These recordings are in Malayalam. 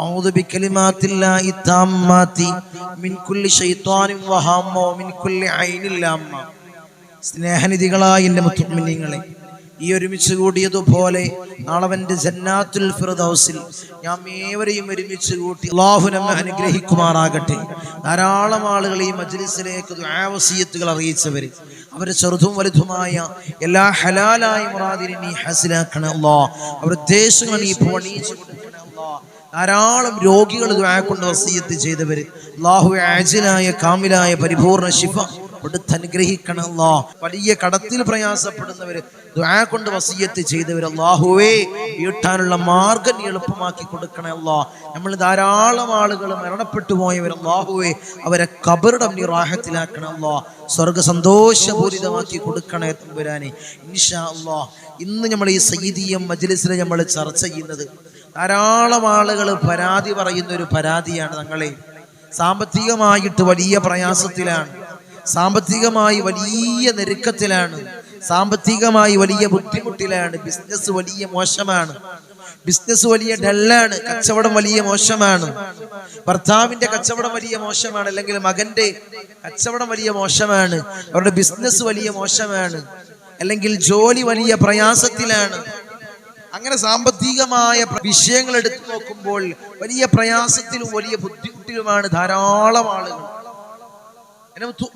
أعوذ بكلمات الله التامات من كل شيطان وهام ومن كل عين لامة സ്നേഹനിധികളായ എൻ്റെ മുത്തുമിനിങ്ങളെ ഈ ഒരുമിച്ച് കൂടിയതുപോലെ നാളവന്റെ ജന്നാത്തുൽ ഫിറദൗസിൽ ഞാൻ ഏവരെയും ഒരുമിച്ച് കൂട്ടി അള്ളാഹു നമ്മെ അനുഗ്രഹിക്കുമാറാകട്ടെ ധാരാളം ആളുകൾ ഈ മജ്ലിസിലേക്ക് ദുആവസിയത്തുകൾ അറിയിച്ചവർ അവരെ ചെറുതും വലുതുമായ എല്ലാ ഹലാലായ മുറാദിനെ നീ ഹസിലാക്കണേ അല്ലാ അവരുടെ ഉദ്ദേശങ്ങൾ നീ പണിയിച്ചു കൊടുക്കണേ അല്ലാ ധാരാളം രോഗികൾ കൊണ്ട് വസീയത്ത് ചെയ്തവർ അള്ളാഹു ആജിലായ കാമിലായ പരിപൂർണ ശിഫ കൊടുത്ത് അല്ലാഹ് വലിയ കടത്തിൽ പ്രയാസപ്പെടുന്നവര് ദുആ കൊണ്ട് വസീയത്ത് ചെയ്തവർ അള്ളാഹുവേ വീട്ടാനുള്ള മാർഗം എളുപ്പമാക്കി കൊടുക്കണേ അല്ലാ നമ്മൾ ധാരാളം ആളുകൾ മരണപ്പെട്ടു പോയവർ അള്ളാഹുവേ അവരെ കബറിടം നീ റാഹത്തിലാക്കണം അല്ലാഹ് സ്വർഗ സന്തോഷപൂരിതമാക്കി കൊടുക്കണേ തമ്പുരാനെ. ഇൻഷാ അല്ലാഹ് ഇന്ന് നമ്മൾ ഈ സയ്യിദിയം മജ്ലിസിൽ നമ്മൾ ചർച്ച ചെയ്യുന്നത് ധാരാളം ആളുകൾ പരാതി പറയുന്ന ഒരു പരാതിയാണ് തങ്ങളെ. സാമ്പത്തികമായിട്ട് വലിയ പ്രയാസത്തിലാണ്. സാമ്പത്തികമായി വലിയ നെരുക്കത്തിലാണ് സാമ്പത്തികമായി വലിയ ബുദ്ധിമുട്ടിലാണ്. ബിസിനസ് വലിയ മോശമാണ്. ബിസിനസ് വലിയ ഡല്ലാണ്. കച്ചവടം വലിയ മോശമാണ്. ഭർത്താവിന്റെ കച്ചവടം വലിയ മോശമാണ്. അല്ലെങ്കിൽ മകന്റെ കച്ചവടം വലിയ മോശമാണ്. അവരുടെ ബിസിനസ് വലിയ മോശമാണ്. അല്ലെങ്കിൽ ജോലി വലിയ പ്രയാസത്തിലാണ്. അങ്ങനെ സാമ്പത്തികമായ വിഷയങ്ങൾ എടുത്തു നോക്കുമ്പോൾ വലിയ പ്രയാസത്തിലും വലിയ ബുദ്ധിമുട്ടിലുമാണ് ധാരാളം ആളുകൾ.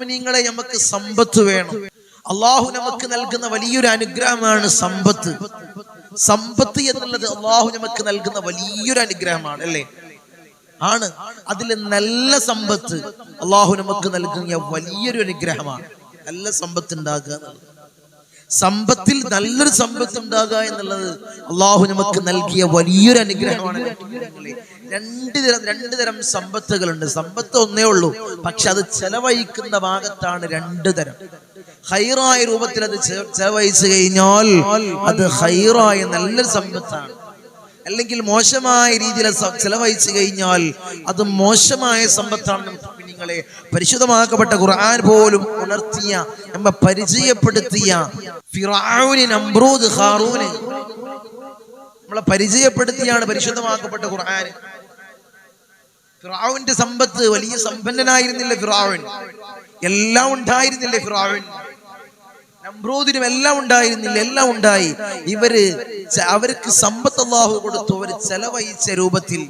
നിങ്ങളെ നമുക്ക് സമ്പത്ത് വേണം. അള്ളാഹു നമുക്ക് നൽകുന്ന വലിയൊരു അനുഗ്രഹമാണ് സമ്പത്ത്. സമ്പത്ത് എന്നുള്ളത് അള്ളാഹു നമുക്ക് നൽകുന്ന വലിയൊരു അനുഗ്രഹമാണ് അല്ലേ? ആണ്. അതിൽ നല്ല സമ്പത്ത് അള്ളാഹു നമുക്ക് നൽകുന്ന വലിയൊരു അനുഗ്രഹമാണ്. നല്ല സമ്പത്ത് ഉണ്ടാക്കുക എന്നുള്ളത്. സമ്പത്തിൽ നല്ലൊരു സമ്പത്ത് ഉണ്ടാകുക എന്നുള്ളത് അള്ളാഹു നമുക്ക് നൽകിയ വലിയൊരു അനുഗ്രഹമാണ്. രണ്ട് തരം രണ്ട് തരം സമ്പത്തുകളുണ്ട്. സമ്പത്ത് ഒന്നേ ഉള്ളൂ. പക്ഷെ അത് ചെലവഴിക്കുന്ന ഭാഗത്താണ് രണ്ട് തരം. ഹൈറായ രൂപത്തിൽ അത് ചെലവഴിച്ചു കഴിഞ്ഞാൽ അത് ഹൈറായ നല്ലൊരു സമ്പത്താണ്. അല്ലെങ്കിൽ മോശമായ രീതിയിൽ ചെലവഴിച്ചു കഴിഞ്ഞാൽ അത് മോശമായ സമ്പത്താണ്. നിങ്ങളെ പരിശുദ്ധമാക്കപ്പെട്ട ഖുർആൻ പോലും ഉണർത്തിയ നമ്മെ പരിചയപ്പെടുത്തിയ ഫിറഔന് നമ്രൂദ് ഹാറൂന്. നമ്മളെ പരിചയപ്പെടുത്തിയാണ് പരിശുദ്ധമാക്കപ്പെട്ട ഖുർആൻ. ഫിറാവിന്റെ സമ്പത്ത് വലിയ സമ്പന്നനായിരുന്നില്ല ഫിറാവൻ എല്ലാം ഉണ്ടായിരുന്നില്ല ഫിറാവൻ നമ്രൂദിനും എല്ലാം ഉണ്ടായിരുന്നില്ല എല്ലാം ഉണ്ടായി. ഇവർ അവർക്ക് സമ്പത്ത് അള്ളാഹു കൊടുത്തു അവർ ചെലവഴിച്ച രൂപത്തിൽ.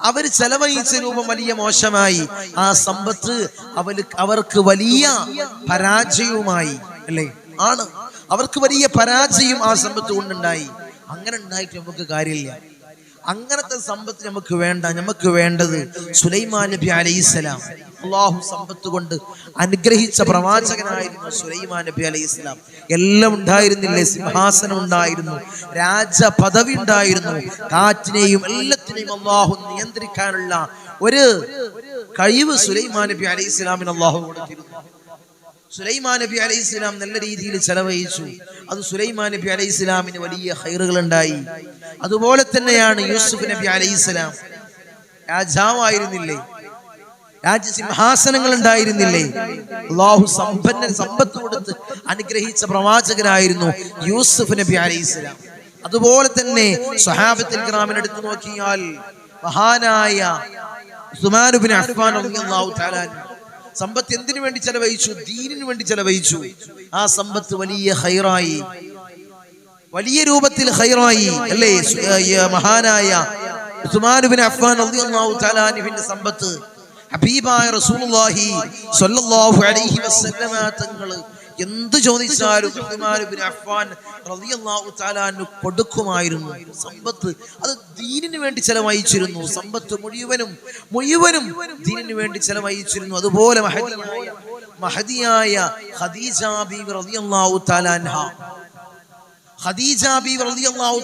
അവർ ചെലവഴിച്ച രൂപം വലിയ മോശമായി. ആ സമ്പത്ത് അവർ അവർക്ക് വലിയ പരാജയവുമായി അല്ലേ? ആണ്. അവർക്ക് വലിയ പരാജയം ആ സമ്പത്ത് കൊണ്ടുണ്ടായി. അങ്ങനെ ഉണ്ടായിട്ട് നമുക്ക് കാര്യമില്ല. അങ്ങനത്തെ സമ്പത്ത് നമുക്ക് വേണ്ട നമുക്ക് വേണ്ടത് സുലൈമാൻ നബി അലൈഹിസ്സലാം അള്ളാഹു സമ്പത്ത് കൊണ്ട് അനുഗ്രഹിച്ച പ്രവാചകനായിരുന്നു സുലൈമാൻ നബി അലൈഹിസ്സലാം എല്ലാം ഉണ്ടായിരുന്നില്ലേ? സിംഹാസനം ഉണ്ടായിരുന്നു രാജ പദവി ഉണ്ടായിരുന്നു. കാറ്റിനെയും എല്ലാത്തിനെയും അള്ളാഹു നിയന്ത്രിക്കാനുള്ള ഒരു കഴിവ് സുലൈമാൻ നബി അലൈഹി സ്വലാമിന് അള്ളാഹു കൊടുത്തിരുന്നു. സുലൈമാൻ നബി അലൈഹി ഇസ്ലാം നല്ല രീതിയിൽ ചെലവഴിച്ചു. അത് സുലൈമാൻ നബി അലൈഹി ഇസ്ലാമിന് വലിയ ഹൈറുകൾ ഉണ്ടായി അതുപോലെ തന്നെയാണ് യൂസുഫ് നബി അലൈഹി ഇസ്ലാം രാജാവായിരുന്നില്ലേ? രാജ്യസിംഹാസനങ്ങൾ ഉണ്ടായിരുന്നില്ലേ അള്ളാഹു സമ്പന്നൻ സമ്പത്ത് കൊടുത്ത് അനുഗ്രഹിച്ച പ്രവാചകനായിരുന്നു യൂസുഫ് നബി അലൈഹി ഇസ്ലാം അതുപോലെ തന്നെ സഹാബത്തിൽ ഗ്രാമിനെടുത്ത് നോക്കിയാൽ മഹാനായ സുമാനുബിൻ അഫ്ഫാൻ അള്ളാഹു തആല അൻഹു സമ്പത്ത് എന്തിനു വേണ്ടി ചെലവഴിച്ചു? ദീനിനു വേണ്ടി ചെലവഴിച്ചു. ആ സമ്പത്ത് വലിയ ഹൈറായി. വലിയ രൂപത്തിൽ ഹൈറായി. അല്ലേ? മഹാനായ അഫ്ഫാൻ റളിയല്ലാഹു തആല സമ്പത്ത്. ഹബീബായ റസൂലുള്ളാഹി സ്വല്ലല്ലാഹു അലൈഹി വസല്ലമ എന്ത് ചോദിച്ചാലും അഫ്ഫാൻ കൊടുക്കുമായിരുന്നു. സമ്പത്ത് അത് ദീനിന് വേണ്ടി ചെലവഴിച്ചിരുന്നു. സമ്പത്ത് മുഴുവനും മുഴുവനും ദീനിന് വേണ്ടി ചെലവഴിച്ചിരുന്നു. അതുപോലെ മഹദിയായ ഖദീജ ബീവി റളിയല്ലാഹു തആല അൻഹ. ഖദീജ റളിയല്ലാഹു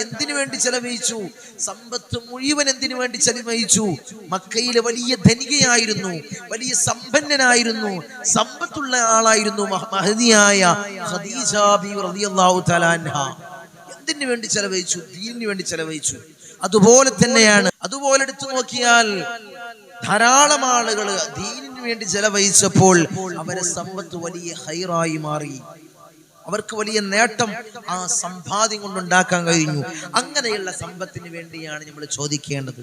എന്തിനു വേണ്ടി ചെലവഴിച്ചു? സമ്പത്ത് മുഴുവൻ എന്തിനു വേണ്ടി ചെലവഴിച്ചു? മക്കയിലെ വലിയ ധനികയായിരുന്നു വലിയ സമ്പന്നനായിരുന്നു സമ്പത്തുള്ള ആളായിരുന്നു മഹ- മഹതിയായ ഖദീജ റളിയല്ലാഹു എന്തിനു വേണ്ടി ചെലവഴിച്ചു? ദീനിനു വേണ്ടി ചെലവഴിച്ചു. അതുപോലെ തന്നെയാണ് അതുപോലെ എടുത്തു നോക്കിയാൽ ധാരാളം ആളുകൾ ദീനിനു വേണ്ടി ചെലവഴിച്ചപ്പോൾ അവരെ സമ്പത്ത് വലിയ ഹൈറായി മാറി. അവർക്ക് വലിയ നേട്ടം ആ സമ്പാദ്യം കൊണ്ടുണ്ടാക്കാൻ കഴിഞ്ഞു. അങ്ങനെയുള്ള സമ്പത്തിന് വേണ്ടിയാണ് നമ്മൾ ചോദിക്കേണ്ടത്.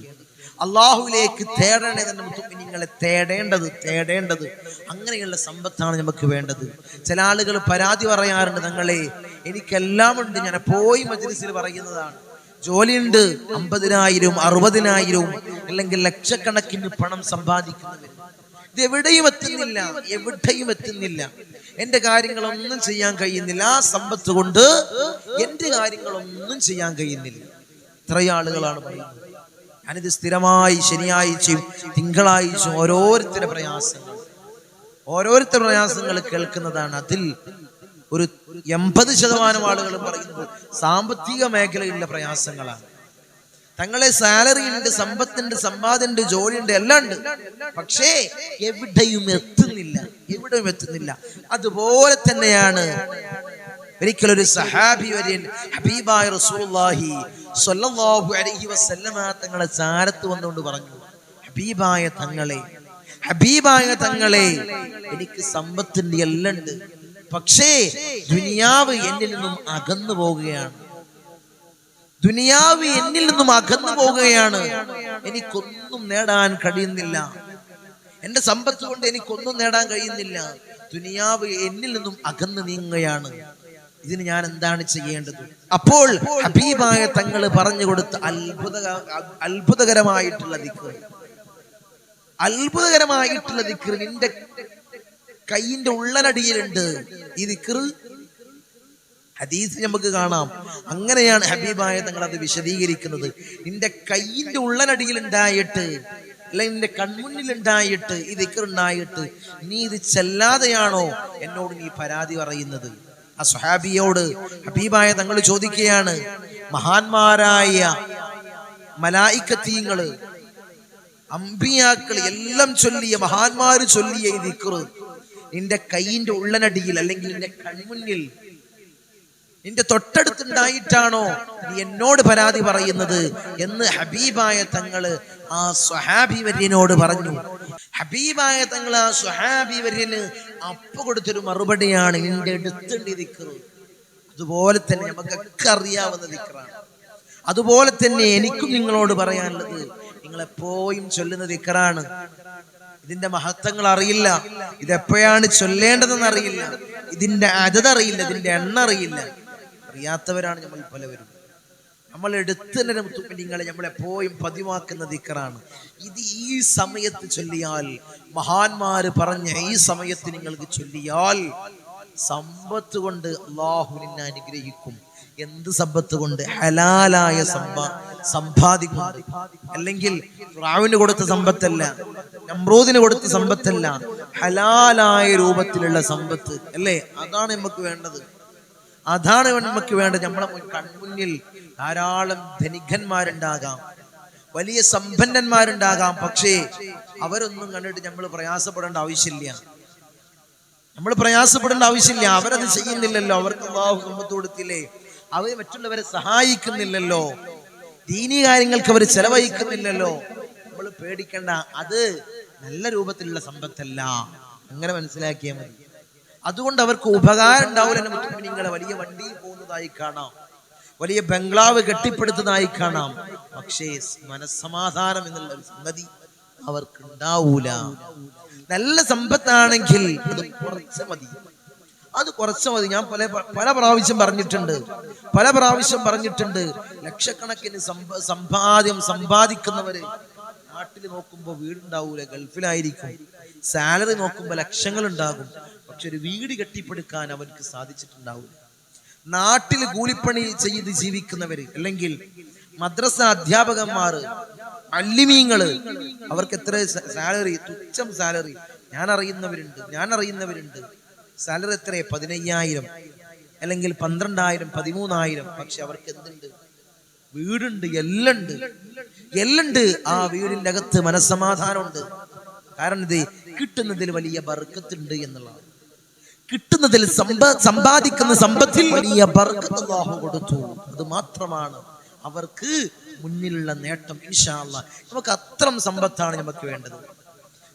അള്ളാഹുവിലേക്ക് തേടേണ്ടത് നിങ്ങളെ തേടേണ്ടത് തേടേണ്ടത്. അങ്ങനെയുള്ള സമ്പത്താണ് നമുക്ക് വേണ്ടത്. ചില ആളുകൾ പരാതി പറയാറുണ്ട് തങ്ങളെ എനിക്കെല്ലാം ഉണ്ട് ഞാൻ പോയി മജ്ലിസിൽ പറയുന്നതാണ്. ജോലിയുണ്ട് അമ്പതിനായിരവും അറുപതിനായിരവും അല്ലെങ്കിൽ ലക്ഷക്കണക്കിന് പണം സമ്പാദിക്കുന്നവർ ഇത് എവിടെയും എത്തുന്നില്ല എവിടെയും എത്തുന്നില്ല. എന്റെ കാര്യങ്ങളൊന്നും ചെയ്യാൻ കഴിയുന്നില്ല. ആ സമ്പത്ത് കൊണ്ട് എന്റെ കാര്യങ്ങളൊന്നും ചെയ്യാൻ കഴിയുന്നില്ല. ഇത്രയാളുകളാണ് പറയുന്നത്. ഞാനിത് സ്ഥിരമായി ശനിയാഴ്ചയും തിങ്കളാഴ്ചയും ഓരോരുത്തരുടെ പ്രയാസങ്ങൾ ഓരോരുത്തരുടെ പ്രയാസങ്ങൾ കേൾക്കുന്നതാണ്. അതിൽ ഒരു എൺപത് ശതമാനം ആളുകൾ പറയുന്നത് സാമ്പത്തിക മേഖലയിലുള്ള പ്രയാസങ്ങളാണ്. തങ്ങളെ സാലറി ഉണ്ട് സമ്പത്തുണ്ട് സമ്പാദ്യമുണ്ട് ജോലിയുണ്ട് എല്ലാം ഉണ്ട്. പക്ഷേ എവിടെയും എത്തുന്നില്ല എവിടെയും എത്തുന്നില്ല. അതുപോലെ തന്നെയാണ് ഒരിക്കലൊരു സഹാബി വര്യൻ ഹബീബായ റസൂലുള്ളാഹി സ്വല്ലല്ലാഹു അലൈഹി വസല്ലമ തങ്ങളെ ചാരത്ത് വന്നുകൊണ്ട് പറഞ്ഞു ഹബീബായ തങ്ങളെ ഹബീബായ തങ്ങളെ എനിക്ക് സമ്പത്തിന്റെ എല്ലാം ഉണ്ട്. പക്ഷേ ദുനിയാവ് എന്നിൽ നിന്നും അകന്നു പോവുകയാണ്. ദുനിയാവ് എന്നിൽ നിന്നും അകന്നു പോവുകയാണ്. എനിക്കൊന്നും നേടാൻ കഴിയുന്നില്ല. എന്റെ സമ്പത്ത് കൊണ്ട് എനിക്കൊന്നും നേടാൻ കഴിയുന്നില്ല. ദുനിയാവ് എന്നിൽ നിന്നും അകന്നു നീങ്ങുകയാണ്. ഇതിന് ഞാൻ എന്താണ് ചെയ്യേണ്ടത്? അപ്പോൾ ഹബീബായ തങ്ങൾ പറഞ്ഞു കൊടുത്ത അത്ഭുത അത്ഭുതകരമായിട്ടുള്ള ദിക്കർ അത്ഭുതകരമായിട്ടുള്ള ദിക്കർ നിന്റെ കൈയിന്റെ ഉള്ളനടിയിലുണ്ട്. ഈ ദിക്കർ ഹദീസ് നമുക്ക് കാണാം. അങ്ങനെയാണ് ഹബീബായ തങ്ങൾ അത് വിശദീകരിക്കുന്നത്. നിന്റെ കയ്യിന്റെ ഉള്ളനടിയിൽ ഉണ്ടായിട്ട് അല്ലെങ്കിൽ നിന്റെ കൺമുന്നിൽ ഉണ്ടായിട്ട് ഈ ദിക്കറുണ്ടായിട്ട് നീ ഇത് ചെല്ലാതെയാണോ എന്നോട് നീ പരാതി പറയുന്നത്? ആ സുഹാബിയോട് ഹബീബായ തങ്ങൾ ചോദിക്കുകയാണ് മഹാന്മാരായ മലായിക്കത്തീങ്ങൾ അമ്പിയാക്കൾ എല്ലാം ചൊല്ലിയ മഹാന്മാര് ചൊല്ലിയ ഈ ദിക്കറ് നിന്റെ കൈയിന്റെ ഉള്ളനടിയിൽ അല്ലെങ്കിൽ നിന്റെ കൺമുന്നിൽ നിന്റെ തൊട്ടടുത്തുണ്ടായിട്ടാണോ നീ എന്നോട് പരാതി പറയുന്നത് എന്ന് ഹബീബായ തങ്ങൾ ആ സ്വഹാബി വര്യനോട് പറഞ്ഞു. ഹബീബായ തങ്ങൾ ആ സ്വഹാബി വര്യന് അപ്പ കൊടുത്തൊരു മറുപടിയാണ് നിന്റെ അടുത്തുണ്ട് അതുപോലെ തന്നെ നമുക്കൊക്കെ അറിയാവുന്ന ദിക്കറാണ് അതുപോലെ തന്നെ എനിക്കും നിങ്ങളോട് പറയാനുള്ളത്. നിങ്ങൾ എപ്പോഴും ചൊല്ലുന്ന ദിക്കറാണ് ഇതിന്റെ മഹത്വങ്ങൾ അറിയില്ല. ഇതെപ്പോഴാണ് ചൊല്ലേണ്ടതെന്ന് അറിയില്ല. ഇതിന്റെ അതറിയില്ല ഇതിന്റെ എണ്ണ അറിയില്ല അറിയാത്തവരാണ് നമ്മൾ പലവരും. നമ്മൾ എടുത്തിനും നിങ്ങളെ നമ്മൾ എപ്പോഴും പതിവാക്കുന്ന ദിക്കറാണ്. ഇത് ഈ സമയത്ത് ചൊല്ലിയാൽ മഹാന്മാര് പറഞ്ഞ ഈ സമയത്ത് നിങ്ങൾക്ക് ചൊല്ലിയാൽ സമ്പത്ത് കൊണ്ട് അള്ളാഹു നിന്നെ അനുഗ്രഹിക്കും. എന്ത് സമ്പത്ത് കൊണ്ട്? ഹലാലായ സമ്പാ സമ്പാദിക്കും അല്ലെങ്കിൽ റാവിന് കൊടുത്ത സമ്പത്തല്ല നമ്രൂദിന് കൊടുത്ത സമ്പത്തല്ല ഹലാലായ രൂപത്തിലുള്ള സമ്പത്ത്. അല്ലേ? അതാണ് നമുക്ക് വേണ്ടത്. അതാണ് നമുക്ക് വേണ്ടത്. നമ്മളെ കൺമുന്നിൽ ധാരാളം ധനികന്മാരുണ്ടാകാം. വലിയ സമ്പന്നന്മാരുണ്ടാകാം. പക്ഷേ അവരൊന്നും കണ്ടിട്ട് നമ്മൾ പ്രയാസപ്പെടേണ്ട ആവശ്യമില്ല. നമ്മൾ പ്രയാസപ്പെടേണ്ട ആവശ്യമില്ല. അവരത് ചെയ്യുന്നില്ലല്ലോ. അവർക്ക് അള്ളാഹു സമ്പത്ത് കൊടുത്തില്ലേ? അവർ മറ്റുള്ളവരെ സഹായിക്കുന്നില്ലല്ലോ. ദീനി കാര്യങ്ങൾക്ക് അവർ ചെലവഴിക്കുന്നില്ലല്ലോ. നമ്മൾ പേടിക്കണ്ട. അത് നല്ല രൂപത്തിലുള്ള സമ്പത്തല്ല. അങ്ങനെ മനസ്സിലാക്കിയാൽ മതി. അതുകൊണ്ട് അവർക്ക് ഉപകാരം ഉണ്ടാവില്ല. നിങ്ങളെ വലിയ വണ്ടിയിൽ പോകുന്നതായി കാണാം. വലിയ ബംഗ്ലാവ് കെട്ടിപ്പടുത്തതായി കാണാം. പക്ഷേ മനസ്സമാധാനം എന്നുള്ള ഒരു സംഗതി അവർക്ക് ഉണ്ടാവൂല നല്ല സമ്പത്താണെങ്കിൽ അത് കുറച്ച് മതി. അത് കുറച്ച് മതി. ഞാൻ പല പല പ്രാവശ്യം പറഞ്ഞിട്ടുണ്ട്. പല പ്രാവശ്യം പറഞ്ഞിട്ടുണ്ട്. ലക്ഷക്കണക്കിന് സമ്പ- സമ്പാദ്യം സമ്പാദിക്കുന്നവര് നാട്ടിൽ നോക്കുമ്പോൾ വീടുണ്ടാവൂല ഗൾഫിലായിരിക്കും. സാലറി നോക്കുമ്പോൾ ലക്ഷങ്ങൾ ഉണ്ടാകും ഒരു വീട് കെട്ടിപ്പടുക്കാൻ അവർക്ക് സാധിച്ചിട്ടുണ്ടാവില്ല. നാട്ടിൽ കൂലിപ്പണി ചെയ്ത് ജീവിക്കുന്നവര് അല്ലെങ്കിൽ മദ്രസ അധ്യാപകന്മാർ അല്ലിമീങ്ങൾ അവർക്ക് എത്ര സാലറി തുച്ഛം സാലറി. ഞാൻ അറിയുന്നവരുണ്ട് ഞാൻ അറിയുന്നവരുണ്ട് സാലറി എത്ര പതിനയ്യായിരം. അല്ലെങ്കിൽ പന്ത്രണ്ടായിരം പതിമൂന്നായിരം. പക്ഷെ അവർക്ക് എന്തുണ്ട്? വീടുണ്ട് എല്ലുണ്ട്. എല്ലുണ്ട്. ആ വീടിന്റെ അകത്ത് മനസ്സമാധാനമുണ്ട്. കാരണം ഇത് കിട്ടുന്നതിൽ വലിയ ബർക്കത്തുണ്ട് എന്നുള്ളതാണ്. കിട്ടുന്നതിൽ സമ്പ സമ്പാദിക്കുന്ന സമ്പത്തിൽ വലിയ കൊടുത്തു. അത് മാത്രമാണ് അവർക്ക് മുന്നിലുള്ള നേട്ടം ഇൻഷാ അല്ലാ നമുക്ക് അത്രം സമ്പത്താണ് നമുക്ക് വേണ്ടത്.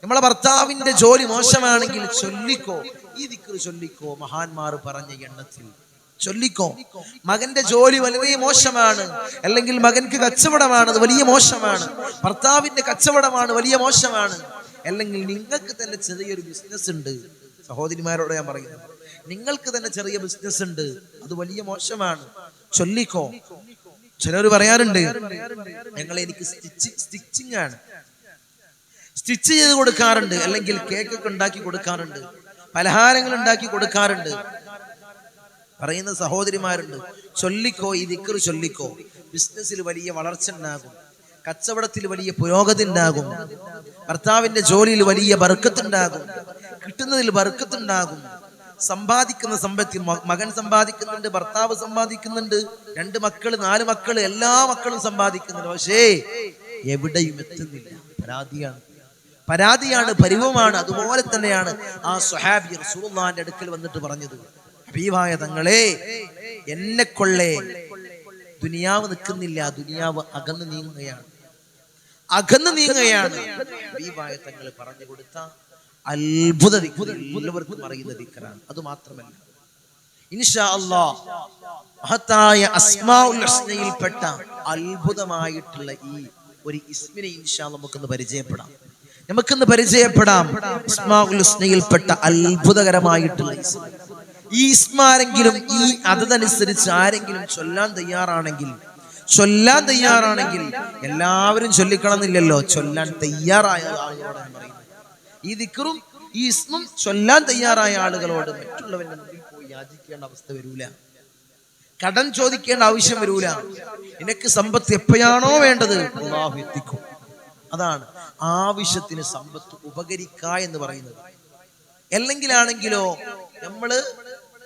നമ്മളെ ഭർത്താവിന്റെ ജോലി മോശമാണെങ്കിൽ ചൊല്ലിക്കോ ഈ ദിക്കറ് ചൊല്ലിക്കോ മഹാന്മാർ പറഞ്ഞ എണ്ണത്തിൽ. ചൊല്ലിക്കോ. മകന്റെ ജോലി വലിയ മോശമാണ് അല്ലെങ്കിൽ മകൻക്ക് കച്ചവടമാണ് അത് വലിയ മോശമാണ്. ഭർത്താവിന്റെ കച്ചവടമാണ് വലിയ മോശമാണ്. അല്ലെങ്കിൽ നിങ്ങൾക്ക് തന്നെ ചെറിയൊരു ബിസിനസ് ഉണ്ട്. സഹോദരിമാരോട് ഞാൻ പറയുന്നു നിങ്ങൾക്ക് തന്നെ ചെറിയ ബിസിനസ് ഉണ്ട് അത് വലിയ മോശമാണ്. ചൊല്ലിക്കോ. ചിലർ പറയാറുണ്ട് ഞങ്ങൾ എനിക്ക് സ്റ്റിച്ച് സ്റ്റിച്ചിങ് ആണ്. സ്റ്റിച്ച് ചെയ്ത് കൊടുക്കാറുണ്ട് അല്ലെങ്കിൽ കേക്ക് ഒക്കെ ഉണ്ടാക്കി കൊടുക്കാറുണ്ട് പലഹാരങ്ങൾ ഉണ്ടാക്കി കൊടുക്കാറുണ്ട്. പറയുന്ന സഹോദരിമാരുണ്ട് ചൊല്ലിക്കോ ഈ ദിക്കർ ചൊല്ലിക്കോ. ബിസിനസ്സിൽ വലിയ വളർച്ച ഉണ്ടാകും കച്ചവടത്തിൽ വലിയ പുരോഗതി ഉണ്ടാകും ഭർത്താവിന്റെ ജോലിയിൽ വലിയ ബർക്കത്തുണ്ടാകും കിട്ടുന്നതിൽ വർക്കത്തുണ്ടാകും സമ്പാദിക്കുന്ന സമ്പത്തിൽ മകൻ സമ്പാദിക്കുന്നുണ്ട് ഭർത്താവ് സമ്പാദിക്കുന്നുണ്ട് രണ്ട് മക്കൾ നാല് മക്കൾ എല്ലാ മക്കളും സമ്പാദിക്കുന്നുണ്ട്. പക്ഷേ എവിടെയും എത്തുന്നില്ല. പരാതിയാണ്. പരാതിയാണ് പരിവമാണ് അതുപോലെ തന്നെയാണ് ആ സുഹാബി റസൂലുള്ളാഹിന്റെ അടുക്കൽ വന്നിട്ട് പറഞ്ഞത്. ഹബീബായ തങ്ങളെ എന്നെ കൊള്ളേ. ദുനിയാവ് നിൽക്കുന്നില്ല. ദുനിയാവ് അകന്നു നീങ്ങുകയാണ്. അകന്നു നീങ്ങുകയാണ്. ഹബീബായ തങ്ങൾ പറഞ്ഞു കൊടുത്ത അത്ഭുത എല്ലാവർക്കും അറിയുന്ന ദിക്കറാണ് അത് മാത്രമല്ല ഇൻഷാ മഹത്തായ ഹുസ്നയിൽപ്പെട്ട അത്ഭുതമായിട്ടുള്ള ഈ ഒരു ഇസ്മിനെ ഇൻഷാ നമുക്കൊന്ന് പരിചയപ്പെടാം. നമുക്കൊന്ന് പരിചയപ്പെടാം ഇസ്മാൽപ്പെട്ട അത്ഭുതകരമായിട്ടുള്ള ഇസ്മ. ഈ ഇസ്മാരെങ്കിലും ഈ അതനുസരിച്ച് ആരെങ്കിലും ചൊല്ലാൻ തയ്യാറാണെങ്കിൽ ചൊല്ലാൻ തയ്യാറാണെങ്കിൽ എല്ലാവരും ചൊല്ലിക്കണമെന്നില്ലല്ലോ ചൊല്ലാൻ തയ്യാറായ ആളുകളോട് പറയുന്നത്. ഈ ദിക്കറും ഈ ഇസ്മും ചൊല്ലാൻ തയ്യാറായ ആളുകളോട് മറ്റുള്ളവന്റെ മുമ്പിൽ പോയി യാചിക്കേണ്ട അവസ്ഥ വരൂല. കടം ചോദിക്കേണ്ട ആവശ്യം വരൂല. നിനക്ക് സമ്പത്ത് എപ്പോഴാണോ വേണ്ടത്? അള്ളാഹു എത്തിക്കും. അതാണ് ആവശ്യത്തിന് സമ്പത്ത് ഉപകരിക്ക എന്ന് പറയുന്നത്. അല്ലെങ്കിലാണെങ്കിലോ നമ്മൾ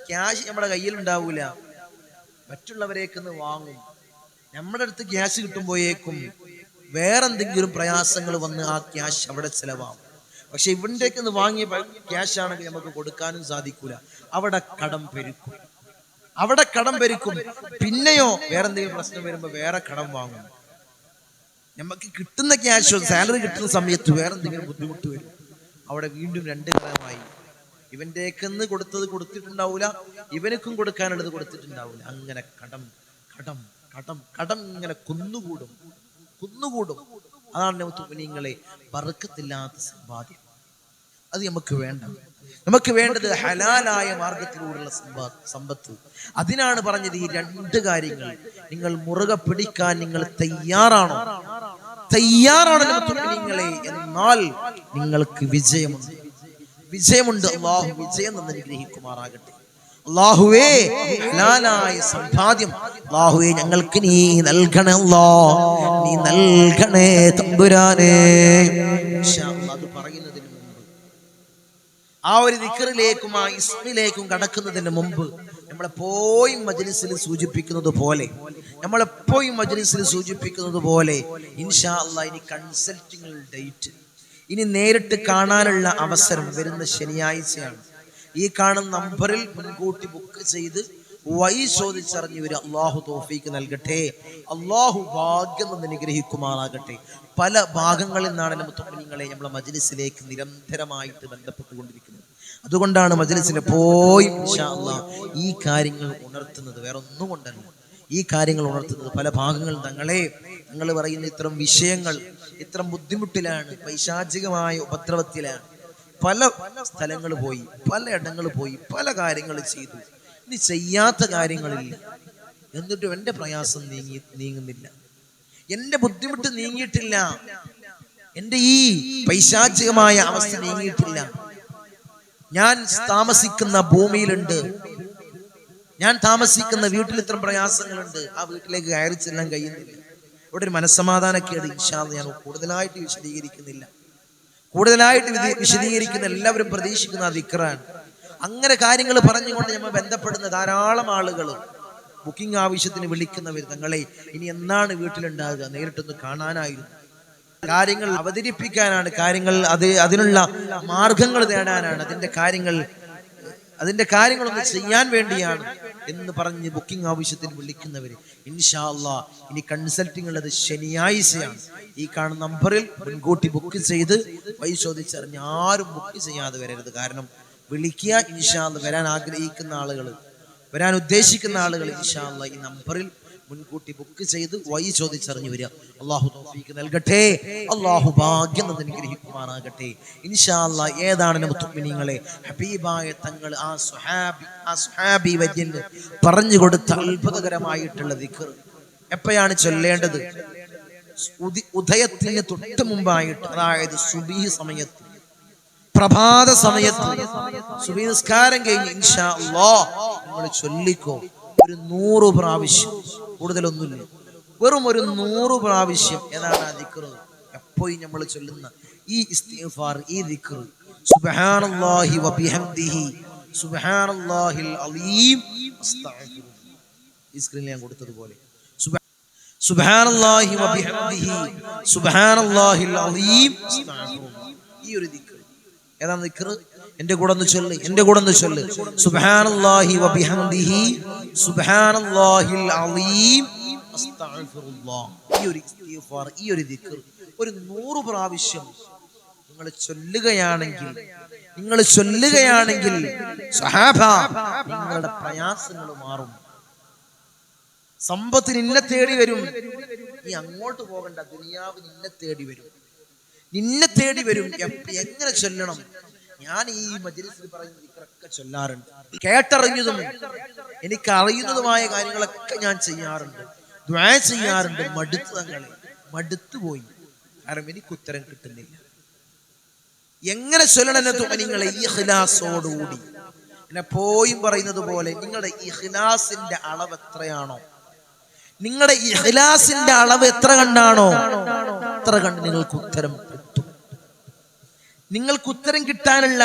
ക്യാഷ് നമ്മുടെ കയ്യിൽ ഉണ്ടാവൂല. മറ്റുള്ളവരേക്കുന്ന് വാങ്ങും. നമ്മുടെ അടുത്ത് ക്യാഷ് കിട്ടുമ്പോഴേക്കും വേറെന്തെങ്കിലും പ്രയാസങ്ങൾ വന്ന് ആ ക്യാഷ് അവിടെ ചെലവാകും. പക്ഷെ ഇവിടേക്ക് നിന്ന് വാങ്ങിയ ക്യാഷ് ആണെങ്കിൽ നമുക്ക് കൊടുക്കാനും സാധിക്കൂല. അവിടെ കടം പെരുക്കും. അവിടെ കടം പെരുക്കും. പിന്നെയോ വേറെന്തെങ്കിലും പ്രശ്നം വരുമ്പോ വേറെ കടം വാങ്ങും. നമുക്ക് കിട്ടുന്ന ക്യാഷ് സാലറി കിട്ടുന്ന സമയത്ത് വേറെ എന്തെങ്കിലും ബുദ്ധിമുട്ട് വരും. അവിടെ വീണ്ടും രണ്ട് കടമായി. ഇവന്റേക്കെന്ന് കൊടുത്തത് കൊടുത്തിട്ടുണ്ടാവൂല. ഇവനക്കും കൊടുക്കാനുള്ളത് കൊടുത്തിട്ടുണ്ടാവൂല. അങ്ങനെ കടം കടം കടം കടം ഇങ്ങനെ കുന്നുകൂടും. കുന്നുകൂടും. അതാണ് നമുക്ക് നിങ്ങളെ ബർക്കത്തില്ലാത്ത സമ്പാദ്യം. അത് നമുക്ക് വേണ്ട. നമുക്ക് വേണ്ടത് ഹലാലായ മാർഗത്തിലൂടെയുള്ള സമ്പാ- സമ്പത്ത്. അതിനാണ് പറഞ്ഞത് ഈ രണ്ട് കാര്യങ്ങൾ. നിങ്ങൾ മുറുകെ പിടിക്കാൻ നിങ്ങൾ തയ്യാറാണോ? തയ്യാറാണ് നിങ്ങളെ. എന്നാൽ നിങ്ങൾക്ക് വിജയമുണ്ട്. വിജയമുണ്ട്. അള്ളാഹു വിജയം എന്ന് അനുഗ്രഹിക്കുമാറാകട്ടെ അള്ളാഹുവേ ഹലാലായ സമ്പാദ്യം. അള്ളാഹുവേ ഞങ്ങൾക്ക് നീ നൽകണേ അല്ലാ നീ നൽകണേ തമ്പുരാനേ. അത് പറയുന്നതിന് മുമ്പ്. ആ ഒരു ദിക്കറിലേക്കും ആ ഇസ്മിലേക്കും കടക്കുന്നതിന് മുമ്പ് നമ്മളെപ്പോഴും മജ്ലിസിൽ സൂചിപ്പിക്കുന്നത് പോലെ നമ്മളെപ്പോഴും മജ്ലിസിൽ സൂചിപ്പിക്കുന്നത് പോലെ ഇൻഷാ അല്ല ഇനി കൺസൾട്ടിങ് ഡേറ്റ് ഇനി നേരിട്ട് കാണാനുള്ള അവസരം വരുന്ന ശനിയാഴ്ചയാണ്. ഈ കാണുന്ന നമ്പറിൽ മുൻകൂട്ടി ബുക്ക് ചെയ്ത് വൈ ചോദിച്ചറിഞ്ഞു ഒരു അള്ളാഹു തോഫീക്ക് നൽകട്ടെ. അള്ളാഹു ഭാഗ്യം നിന്ന് അനുഗ്രഹിക്കുമാറാകട്ടെ. പല ഭാഗങ്ങളിൽ നിന്നാണ് മുത്തമ്മനിങ്ങളെ നമ്മളെ മജ്ലിസിലേക്ക് നിരന്തരമായിട്ട് ബന്ധപ്പെട്ടുകൊണ്ടിരിക്കുന്നത്. അതുകൊണ്ടാണ് മജ്ലിസിന് പോയി ഈ കാര്യങ്ങൾ ഉണർത്തുന്നത്. വേറെ ഒന്നും കൊണ്ടല്ല. ഈ കാര്യങ്ങൾ ഉണർത്തുന്നത് പല ഭാഗങ്ങളും തങ്ങളെ നിങ്ങൾ പറയുന്ന ഇത്തരം വിഷയങ്ങൾ ഇത്തരം ബുദ്ധിമുട്ടിലാണ് പൈശാചികമായ ഉപദ്രവത്തിലാണ് പല സ്ഥലങ്ങൾ പോയി പല ഇടങ്ങൾ പോയി പല കാര്യങ്ങൾ ചെയ്തു. ഇനി ചെയ്യാത്ത കാര്യങ്ങളില്ല എന്നിട്ടും എന്റെ പ്രയാസം നീങ്ങി നീങ്ങുന്നില്ല. എന്റെ ബുദ്ധിമുട്ട് നീങ്ങിയിട്ടില്ല. എന്റെ ഈ പൈശാചികമായ അവസ്ഥ നീങ്ങിയിട്ടില്ല. ഞാൻ താമസിക്കുന്ന ഭൂമിയിലുണ്ട്. ഞാൻ താമസിക്കുന്ന വീട്ടിൽ ഇത്ര പ്രയാസങ്ങളുണ്ട്. ആ വീട്ടിലേക്ക് കയറി ചെല്ലാൻ കഴിയുന്നില്ല. ഇവിടെ ഒരു മനസ്സമാധാനക്കേട് ഇൻഷാന്ന് ഞാൻ കൂടുതലായിട്ട് വിശദീകരിക്കുന്നില്ല. കൂടുതലായിട്ട് വിശദീകരിക്കുന്ന എല്ലാവരും പ്രതീക്ഷിക്കുന്ന ആ ദിക്റാണ്. അങ്ങനെ കാര്യങ്ങൾ പറഞ്ഞുകൊണ്ട് നമ്മൾ ബന്ധപ്പെടുന്ന ധാരാളം ആളുകൾ ബുക്കിംഗ് ആവശ്യത്തിന് വിളിക്കുന്നവർ തങ്ങളെ ഇനി എന്നാണ് വീട്ടിലുണ്ടാകുക നേരിട്ടൊന്ന് കാണാനായിരുന്നു. കാര്യങ്ങൾ അവതരിപ്പിക്കാനാണ് കാര്യങ്ങൾ അത് അതിനുള്ള മാർഗങ്ങൾ നേടാനാണ് അതിന്റെ കാര്യങ്ങൾ അതിന്റെ കാര്യങ്ങളൊന്ന് ചെയ്യാൻ വേണ്ടിയാണ് എന്ന് പറഞ്ഞ് ബുക്കിംഗ് ആവശ്യത്തിന് വിളിക്കുന്നവര്. ഇൻഷാ അള്ളാ ഇനി കൺസൾട്ടിങ് ഉള്ളത് ശനിയാഴ്ചയാണ്. ഈ കാണുന്ന നമ്പറിൽ മുൻകൂട്ടി ബുക്ക് ചെയ്ത് പരിശോധിച്ചറിഞ്ഞ് ആരും ബുക്ക് ചെയ്യാതെ വരരുത്. കാരണം വിളിക്കുക ഇൻഷാൽ വരാൻ ആഗ്രഹിക്കുന്ന ആളുകൾ വരാൻ ഉദ്ദേശിക്കുന്ന ആളുകൾ ഇൻഷാല്ല ഈ നമ്പറിൽ മുൻകൂട്ടി ബുക്ക് ചെയ്ത് വഴി ചോദിച്ചറിഞ്ഞു വരിക. അള്ളാഹു തോഫീക്ക് നൽകട്ടെ. അള്ളാഹു ഭാഗ്യം നിന്ന് അനുഗ്രഹിക്കുമാറാകട്ടെ. ഇൻഷാ അല്ലാ ഏതാണ് മുത്തുമിനിങ്ങളെ ഹബീബായ തങ്ങൾ ആ സുഹാബി ആ സുഹാബി വര്യന് പറഞ്ഞു കൊടുത്ത അത്ഭുതകരമായിട്ടുള്ള ദിക്കർ എപ്പോഴാണ് ചൊല്ലേണ്ടത്? ഉദയത്തിന് തൊട്ട് മുമ്പായിട്ട് അതായത് സുബീ സമയത്ത് പ്രഭാത സമയത്ത് സുബീ നിസ്കാരം കഴിഞ്ഞ് ഇൻഷാ നിങ്ങൾ ചൊല്ലിക്കോ. ഒരു നൂറ് പ്രാവശ്യം കൂടുതലൊന്നുമില്ല. വെറും ഒരു നൂറ് പ്രാവശ്യം ഏതാണ് ആ ദിക്റ് എപ്പോഴും നമ്മൾ ചൊല്ലുന്ന ഈ ഇസ്തിഗ്ഫാർ ഈ ദിക്ർ. സുബ്ഹാനല്ലാഹി വബിഹംദിഹി സുബ്ഹാനല്ലാഹിൽ അലീം. ഈ സ്ക്രീനിൽ ഞാൻ കൊടുത്തതുപോലെ. സുബ്ഹാനല്ലാഹി വബിഹംദിഹി സുബ്ഹാനല്ലാഹിൽ അലീം ഈ ഒരു ദിക്റ് ഏതാണ് ദിക്റ് എന്റെ കൂടെ ഒന്ന് ചൊല്ല് എന്റെ കൂടെ ഒന്ന് ചൊല്ല്. സുബ്ഹാനല്ലാഹി വബിഹംദിഹി സുബ്ഹാനല്ലാഹിൽ അലീം ഈ ഒരു ഇസ്തിഗ്ഫാർ ഈ ഒരു ദിക്ർ. ഒരു നൂറ് പ്രാവശ്യം നിങ്ങൾ ചൊല്ലുകയാണെങ്കിൽ നിങ്ങൾ ചൊല്ലുകയാണെങ്കിൽ സഹാബ നിങ്ങളുടെ പ്രയാസങ്ങൾ മാറും. സമ്പത്ത് നിന്നെ തേടി വരും. നീ അങ്ങോട്ട് പോകണ്ട ദുനിയാവ് നിന്നെ തേടി വരും. നിന്നെ തേടി വരും. എങ്ങനെ ചൊല്ലണം? ഞാൻ ഈ മജ്ലിസിൽ പറയുന്ന ഇത്രയൊക്കെ ചൊല്ലാറുണ്ട്. കേട്ടറിഞ്ഞതും എനിക്ക് അറിയുന്നതുമായ കാര്യങ്ങളൊക്കെ ഞാൻ ചെയ്യാറുണ്ട്. ദ്വാ ചെയ്യാറുണ്ട്. മടുത്തു തങ്ങളെ മടുത്തു പോയി. കാരണം എനിക്ക് ഉത്തരം കിട്ടുന്നില്ല. എങ്ങനെ ചൊല്ലണം നിങ്ങളെ ഈ ഹിലാസോടുകൂടി എന്നെ പോയും പറയുന്നത് പോലെ നിങ്ങളുടെ ഈ ഹിലാസിന്റെ അളവ് എത്രയാണോ? നിങ്ങളുടെ ഇഹ്ലാസിന്റെ അളവ് എത്ര കണ്ടാണോ എത്ര കണ്ട് നിങ്ങൾക്ക് ഉത്തരം കിട്ടും. നിങ്ങൾക്ക് ഉത്തരം കിട്ടാനുള്ള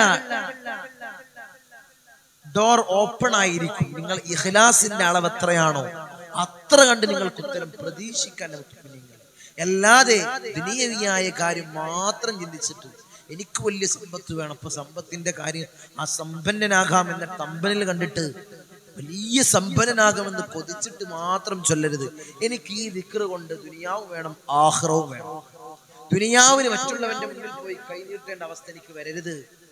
ഡോർ ഓപ്പൺ ആയിരിക്കും. നിങ്ങൾ ഇഹ്ലാസിന്റെ അളവ് എത്രയാണോ അത്ര കണ്ട് നിങ്ങൾക്ക് ഉത്തരം പ്രതീക്ഷിക്കാൻ അല്ലാതെ ദുനിയവിയായ കാര്യം മാത്രം ചിന്തിച്ചിട്ട് എനിക്ക് വലിയ സമ്പത്ത് വേണം. അപ്പൊ സമ്പത്തിന്റെ കാര്യം ആ സമ്പന്നനാകാം എന്ന തമ്പനിൽ കണ്ടിട്ട് വലിയ സമ്പന്നനാകുമെന്ന് കൊതിച്ചിട്ട് മാത്രം ചൊല്ലരുത്. എനിക്ക് ഈ വിക്റ് കൊണ്ട് ദുനിയാവ് വേണം ആഹ്റവും വേണം. ദുനിയാവിന് മറ്റുള്ളവന്റെ മുന്നിൽ പോയി കൈനീട്ടേണ്ട അവസ്ഥ എനിക്ക് വരരുത്.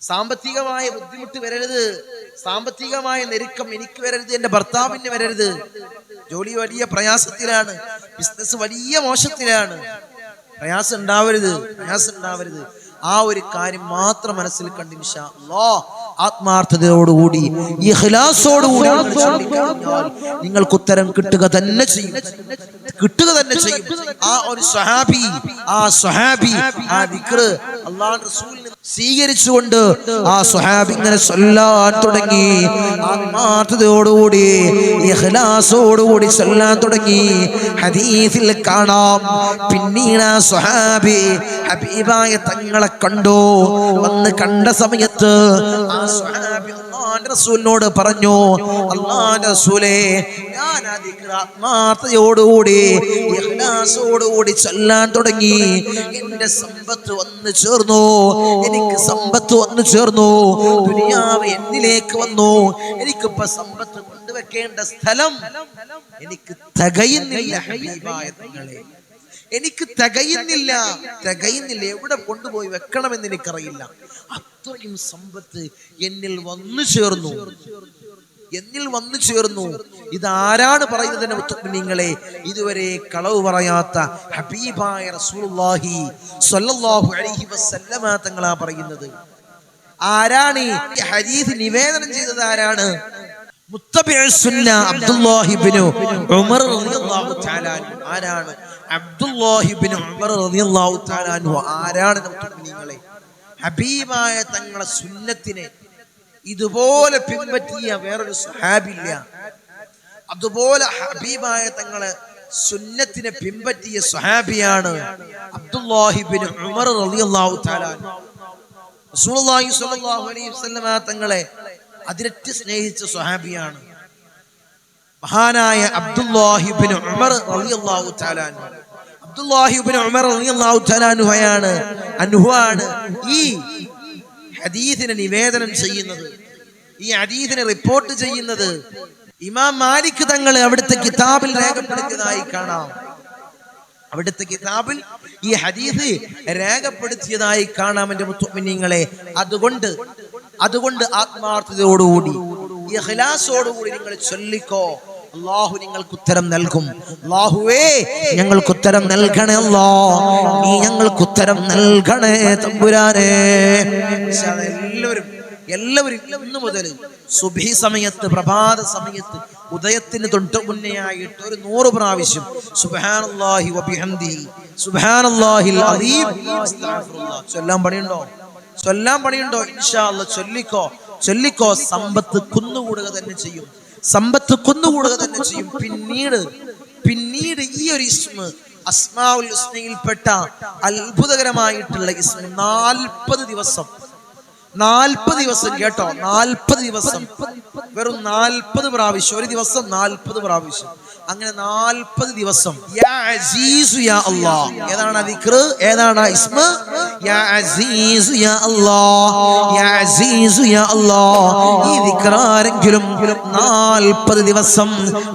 സാമ്പത്തികമായ ബുദ്ധിമുട്ട് വരരുത്. സാമ്പത്തികമായ ഞെരുക്കം എനിക്ക് വരരുത്. എന്റെ ഭർത്താവിന് വരരുത്. ജോലി വലിയ പ്രയാസത്തിലാണ്. ബിസിനസ് വലിയ മോശത്തിലാണ്. പ്രയാസം ഉണ്ടാവരുത്. പ്രയാസം ഉണ്ടാവരുത്. ആ ഒരു കാര്യം മാത്രം മനസ്സിൽ കണ്ട് ഇൻഷാ അല്ലാഹ് ആത്മാർത്ഥതയോടുകൂടി ഈ ഹിലാസോടുകൂടി നിങ്ങൾക്ക് ഉത്തരം കിട്ടുക തന്നെ ചെയ്യും. കിട്ടുക തന്നെ ചെയ്യും. ആ ഒരു സഹാബി ആ സഹാബി ആ വിക്ര അള്ളാഹു റസൂലിന് സ്വീകരിച്ചുകൊണ്ട് ആ സുഹാബ് ഇങ്ങനെ ചൊല്ലാൻ തുടങ്ങി. ആത്മാർത്ഥതയോടുകൂടി ഇഹ്ലാസോടുകൂടി ചൊല്ലാൻ തുടങ്ങി. ഹദീസിൽ കാണാം പിന്നീട് ആ സുഹാബി ഹബീബായ തങ്ങളെ കണ്ടു. വന്ന് കണ്ട സമയത്ത് ആ സ്വഹാബി റസൂലിനോട് പറഞ്ഞു അള്ളാന്റെ റസൂലേ ഞാൻ ആത്മാർത്ഥതയോടുകൂടി ചൊല്ലാൻ തുടങ്ങി. എന്റെ സമ്പത്ത് വന്നു ചേർന്നു. എനിക്ക് സമ്പത്ത് വന്നു ചേർന്നു. ദുനിയാവ് എന്നിലേക്ക് വന്നു. എനിക്കിപ്പോ സമ്പത്ത് കൊണ്ടുവെക്കേണ്ട സ്ഥലം എനിക്ക് തികയുന്നില്ല ഹബീബായ തങ്ങളെ. എനിക്ക് തികയുന്നില്ല തികയുന്നില്ല. എവിടെ കൊണ്ടുപോയി വെക്കണമെന്ന് എനിക്കറിയില്ല. അത്രയും സമ്പത്ത് എന്നിൽ വന്നു ചേർന്നു. എന്നിൽ വന്നു ചേർന്നു. ഇതാരാണ് പറയുന്നത് നിങ്ങളെ ഇതുവരെ കളവ് പറയാത്ത ഹബീബായ റസൂലുള്ളാഹി സ്വല്ലല്ലാഹു അലൈഹി വസല്ലമ തങ്ങളാ പറയുന്നത്. ആരാണ് ഈ ഹദീസ് നിവേദനം ചെയ്തത് ആരാണ്? മുത്തബിഉ സുന്ന അബ്ദുല്ലാഹി ഇബ്നു ഉമർ റളിയല്ലാഹു തആല ആരാണ്? അബ്ദുല്ലാഹി ഇബ്നു ഉമർ റളിയല്ലാഹു തആല അൻഹു. ആരാണ് നിങ്ങളെ ഹബീബായ തങ്ങളെ സുന്നത്തിനെ ഇതുപോലെ പിൻപറ്റിയ വേറൊരു സ്വഹാബില്ല. അതുപോലെ ഹബീബായ തങ്ങളെ സുന്നത്തിനെ പിൻപറ്റിയ സ്വഹാബിയാണ് അബ്ദുല്ലാഹിബിൻ ഉമർ റളിയല്ലാഹു തആല റസൂലുള്ളാഹി സ്വല്ലല്ലാഹു അലൈഹി വസല്ലമ തങ്ങളെ അതിരറ്റ് സ്നേഹിച്ച സ്വഹാബിയാണ്. മഹാനായ അബ്ദുല്ലാഹിബിൻ ഉമർ റളിയല്ലാഹു തആല അൻഹു അബ്ദുല്ലാഹിബിൻ ഉമർ റളിയല്ലാഹു തആല അൻഹുയാണ് അൻഹുവാണ് ഈ ഹദീസിനെ നിവേദനം ചെയ്യുന്നത്. ഈ ഹദീസിനെ റിപ്പോർട്ട് ചെയ്യുന്നത് ഇമാം മാലിക് തങ്ങൾ അവിടുത്തെ കിതാബിൽ രേഖപ്പെടുത്തിയതായി കാണാം. അവിടുത്തെ കിതാബിൽ ഈ ഹദീസ് രേഖപ്പെടുത്തിയതായി കാണാം എന്റെ മുത്തുമിനിങ്ങളെ അതുകൊണ്ട് അതുകൊണ്ട് ആത്മാർത്ഥതയോടുകൂടി ഇഖ്ലാസോടുകൂടി നിങ്ങൾ ചൊല്ലിക്കോ. അള്ളാഹു നിങ്ങൾക്ക് ഉത്തരം നൽകും. അള്ളാഹുവേ ഞങ്ങൾക്ക് ഉത്തരം നൽകണേ അല്ലോ. നീ ഞങ്ങൾക്ക് ഉത്തരം നൽകണേ തമ്പുരാനേ. എല്ലാവരും എല്ലാവരും ഇന്ന് മുതൽ സുഭി സമയത്ത് പ്രഭാത സമയത്ത് ഉദയത്തിന് തൊട്ട് മുന്നേ ആയിട്ട് ഒരു നൂറ് പ്രാവശ്യം സുബ്ഹാനല്ലാഹി വബിഹന്തി സുബ്ഹാനല്ലാഹിൽ അദീം. അസ്തഗ്ഫിറുല്ലാഹ് ചൊല്ലാൻ പണിയുണ്ടോ? ചൊല്ലാൻ പണിയുണ്ടോ? ഇൻഷാ അള്ളാ ചൊല്ലിക്കോ. ചൊല്ലിക്കോ. സമ്പത്ത് കുന്നുകൂടുക തന്നെ ചെയ്യും. സമ്പത്ത് കൊന്നുകൂടുക തന്നെ ചെയ്യും. പിന്നീട് പിന്നീട് ഈ ഒരു ഇസ്മ അസ്മാഉൽ ഹുസ്നയിൽപ്പെട്ട അത്ഭുതകരമായിട്ടുള്ള ഇസ്മ. നാൽപ്പത് ദിവസം നാൽപ്പത് ദിവസം കേട്ടോ നാൽപ്പത് ദിവസം. വെറും നാൽപ്പത് പ്രാവശ്യം ഒരു ദിവസം നാൽപ്പത് പ്രാവശ്യം. അങ്ങനെ നാൽപ്പത് ദിവസം. ഏതാണ് ദിക്ർ? ഏതാണ് ഇസ്മ? ആരെങ്കിലും നാൽപ്പത് ദിവസം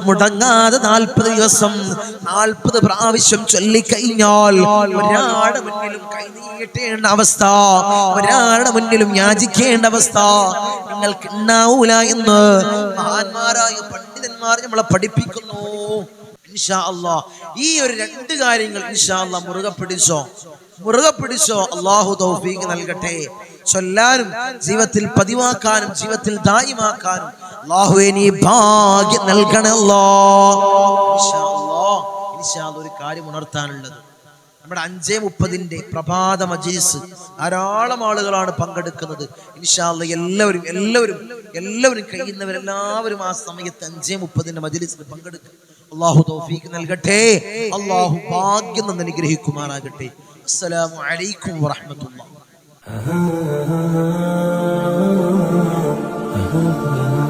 മുടങ്ങാതെ നാൽപ്പത് ദിവസം നാൽപ്പത് പ്രാവശ്യം ചൊല്ലിക്കഴിഞ്ഞാൽ ഒരാളുടെ മുന്നിലും കൈനീട്ടേണ്ട അവസ്ഥ ഒരാളുടെ മുന്നിലും യാചിക്കേണ്ട അവസ്ഥ. നിങ്ങൾക്ക് ഉണ്ടാവൂല എന്ന് മഹാന്മാരായ പണ്ഡിതന്മാർ നമ്മളെ പഠിപ്പിക്കുന്നു. ഈ ഒരു രണ്ട് കാര്യങ്ങൾ ഇൻഷാ അല്ലാ മുറുകെ പിടിച്ചോ. മുറുകെ പിടിച്ചോ. അള്ളാഹു തൗഫീഖ് നൽകട്ടെ. ചൊല്ലാനും ജീവിതത്തിൽ പതിവാക്കാനും ജീവിതത്തിൽ ദായിമാക്കാനും അള്ളാഹു ഭാഗ്യം നൽകണല്ലോ ഇൻഷാ അല്ലാ ഇൻഷാ അല്ലാ ഒരു കാര്യം ഉണർത്താനുള്ളത്. നമ്മുടെ അഞ്ചേ മുപ്പതിന്റെ പ്രഭാത മജീസ് ധാരാളം ആളുകളാണ് പങ്കെടുക്കുന്നത്. ഇൻഷാല്ല എല്ലാവരും എല്ലാവരും എല്ലാവരും കഴിയുന്നവരെല്ലാവരും ആ സമയത്ത് അഞ്ചേ മുപ്പതിന്റെ മജലിസിൽ പങ്കെടുക്കും. അള്ളാഹു തോഫീക്ക് നൽകട്ടെ. അള്ളാഹു ഭാഗ്യം നിന്ന് അനുഗ്രഹിക്കുമാറാകട്ടെ. അസ്സലാമു അലൈക്കും വറഹ്മത്തുള്ളാഹി. Ah